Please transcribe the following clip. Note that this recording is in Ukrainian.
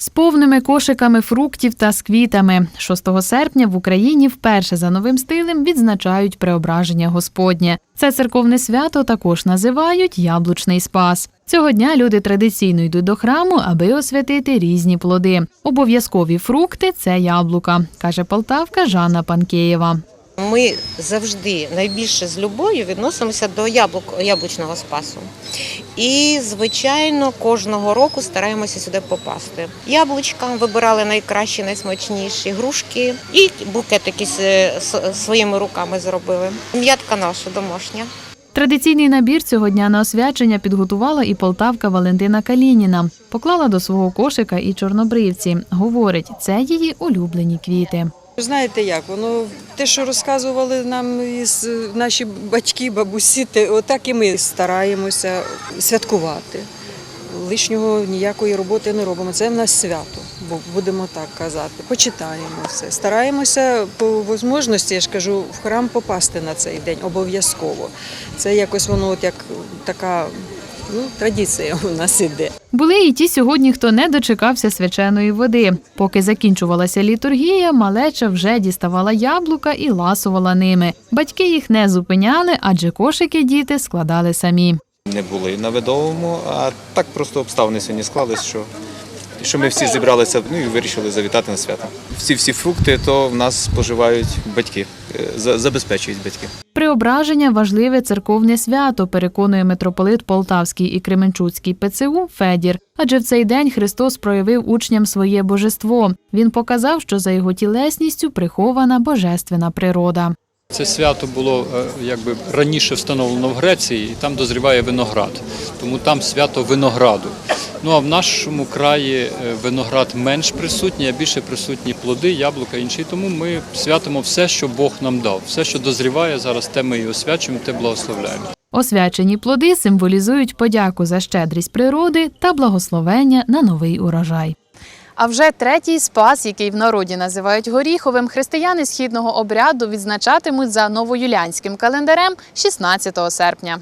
З повними кошиками фруктів та з квітами 6 серпня в Україні вперше за новим стилем відзначають преображення Господнє. Це церковне свято також називають Яблучний Спас. Цього дня люди традиційно йдуть до храму, аби освятити різні плоди. Обов'язкові фрукти це яблука, каже Полтавка Жанна Панкеєва. Ми завжди найбільше з любов'ю відносимося до яблук, яблучного спасу. І, звичайно, кожного року стараємося сюди попасти. Яблучка вибирали найкращі, найсмачніші, грушки і букетики з- своїми руками зробили. М'ятка наша домашня. Традиційний набір цього дня на освячення підготувала і полтавка Валентина Калініна. Поклала до свого кошика і чорнобривці. Говорить, це її улюблені квіти. Знаєте як, воно те, що розказували нам із наші батьки, бабусі, те, отак і ми стараємося святкувати. Лишнього ніякої роботи не робимо. Це в нас свято, бо будемо так казати. Почитаємо все. Стараємося по можливості, я ж кажу, в храм попасти на цей день обов'язково. Це якось воно от як така ну, традиція у нас іде. Були і ті сьогодні, хто не дочекався свяченої води. Поки закінчувалася літургія, малеча вже діставала яблука і ласувала ними. Батьки їх не зупиняли, адже кошики діти складали самі. не були на видовому, а так просто обставини сьогодні склались, що, що ми всі зібралися ну, і вирішили завітати на свято. Всі всі фрукти то в нас споживають батьки, е, за- забезпечують батьки. Преображення важливе церковне свято, переконує митрополит Полтавський і Кременчуцький ПЦУ Федір. Адже в цей день Христос проявив учням своє божество. Він показав, що за його тілесністю прихована божественна природа. Це свято було е, якби раніше встановлено в Греції, і там дозріває виноград. Тому там свято винограду. Ну а в нашому краї е, виноград менш присутній, а більше присутні плоди, яблука інші. Тому ми святимо все, що Бог нам дав. Все, що дозріває зараз, те ми і освячуємо, те благословляємо. Освячені плоди символізують подяку за щедрість природи та благословення на новий урожай. А вже третій спас, який в народі називають горіховим, християни східного обряду відзначатимуть за новоюлянським календарем 16 серпня.